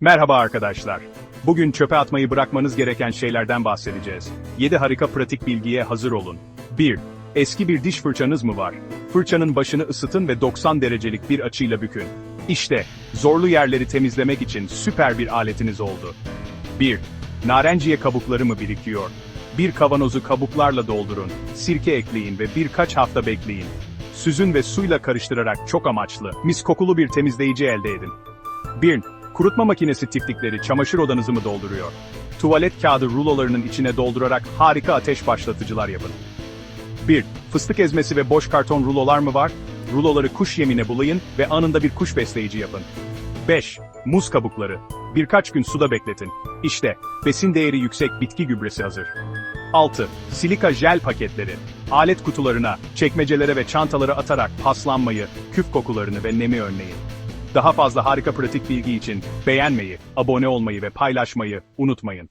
Merhaba arkadaşlar. Bugün çöpe atmayı bırakmanız gereken şeylerden bahsedeceğiz. 7 harika pratik bilgiye hazır olun. 1. Eski bir diş fırçanız mı var? Fırçanın başını ısıtın ve 90 derecelik bir açıyla bükün. İşte, zorlu yerleri temizlemek için süper bir aletiniz oldu. 1. Narenciye kabukları mı birikiyor? Bir kavanozu kabuklarla doldurun, sirke ekleyin ve birkaç hafta bekleyin. Süzün ve suyla karıştırarak çok amaçlı, mis kokulu bir temizleyici elde edin. 1. Kurutma makinesi tiftikleri çamaşır odanızı mı dolduruyor? Tuvalet kağıdı rulolarının içine doldurarak harika ateş başlatıcılar yapın. 1. Fıstık ezmesi ve boş karton rulolar mı var? Ruloları kuş yemine bulayın ve anında bir kuş besleyici yapın. 5. Muz kabukları. Birkaç gün suda bekletin. İşte, besin değeri yüksek bitki gübresi hazır. 6. Silika jel paketleri. Alet kutularına, çekmecelere ve çantalara atarak paslanmayı, küf kokularını ve nemi önleyin. Daha fazla harika pratik bilgi için beğenmeyi, abone olmayı ve paylaşmayı unutmayın.